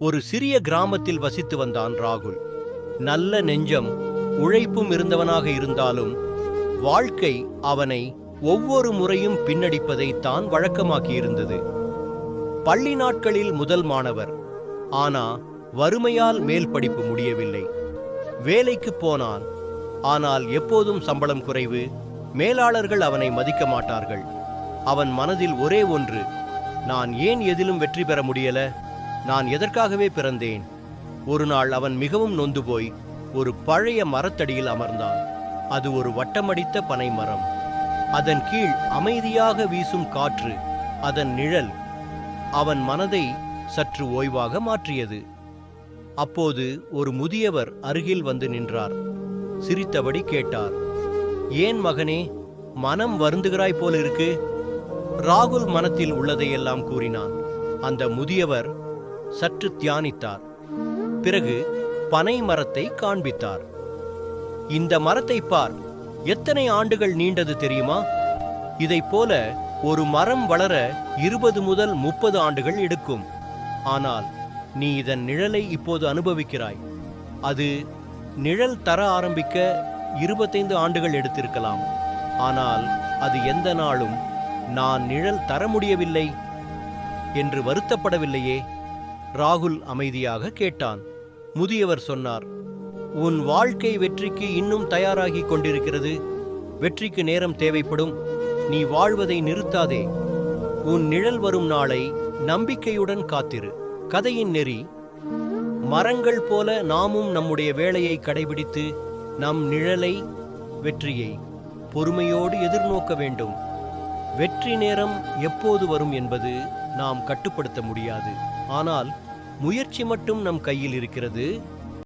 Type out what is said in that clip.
ஒரு சிறிய கிராமத்தில் வசித்து வந்தான் ராகுல். நல்ல நெஞ்சம் உழைப்பும் இருந்தவனாக இருந்தாலும் வாழ்க்கை அவனை ஒவ்வொரு முறையும் பின்னடிப்பதை தான் வழக்கமாக்கியிருந்தது. பள்ளி நாட்களில் முதல் மாணவர் ஆனா வறுமையால் மேல் படிப்பு முடியவில்லை. வேலைக்கு போனான் ஆனால் எப்போதும் சம்பளம் குறைவு மேலாளர்கள் அவனை மதிக்க மாட்டார்கள். அவன் மனதில் ஒரே ஒன்று நான் ஏன் எதிலும் வெற்றி பெற முடியல? நான் எதற்காகவே பிறந்தேன்? ஒரு நாள் அவன் மிகவும் நொந்து போய் ஒரு பழைய மரத்தடியில் அமர்ந்தான். அது ஒரு வட்டமடித்த பனை மரம் அதன் கீழ் அமைதியாக வீசும் காற்று அதன் நிழல் அவன் மனதை சற்று ஓய்வாக மாற்றியது. அப்போது ஒரு முதியவர் அருகில் வந்து நின்றார். சிரித்தபடி கேட்டார் ஏன் மகனே மனம் வருந்துகிறாய் போல் இருக்கு ராகுல் மனத்தில் உள்ளதையெல்லாம் கூறினான். அந்த முதியவர் சற்று தியானித்தார். பிறகு பனை மரத்தை காண்பித்தார். இந்த மரத்தை பார் எத்தனை ஆண்டுகள் நீண்டது தெரியுமா? இதைப் போல ஒரு மரம் வளர இருபது முதல் முப்பது ஆண்டுகள் எடுக்கும். ஆனால் நீ இதன் நிழலை இப்போது அனுபவிக்கிறாய். அது நிழல் தர ஆரம்பிக்க இருபத்தைந்து ஆண்டுகள் எடுத்திருக்கலாம். ஆனால் அது எந்த நாளும் நான் நிழல் தர முடியவில்லை என்று வருத்தப்படவில்லையே. ராகுல் அமைதியாக கேட்டான். முதியவர் சொன்னார் உன் வாழ்க்கை வெற்றிக்கு இன்னும் தயாராகிக் கொண்டிருக்கிறது. வெற்றிக்கு நேரம் தேவைப்படும். நீ வாழ்வதை நிறுத்தாதே. உன் நிழல் வரும் நாளை நம்பிக்கையுடன் காத்திரு. கதையின் நெறி மரங்கள் போல நாமும் நம்முடைய வேலையை கடைபிடித்து நம் நிழலை வெற்றியை பொறுமையோடு எதிர்நோக்க வேண்டும். வெற்றி நேரம் எப்போது வரும் என்பது நாம் கட்டுப்படுத்த முடியாது. ஆனால் முயற்சி மட்டும் நம் கையில் இருக்கிறது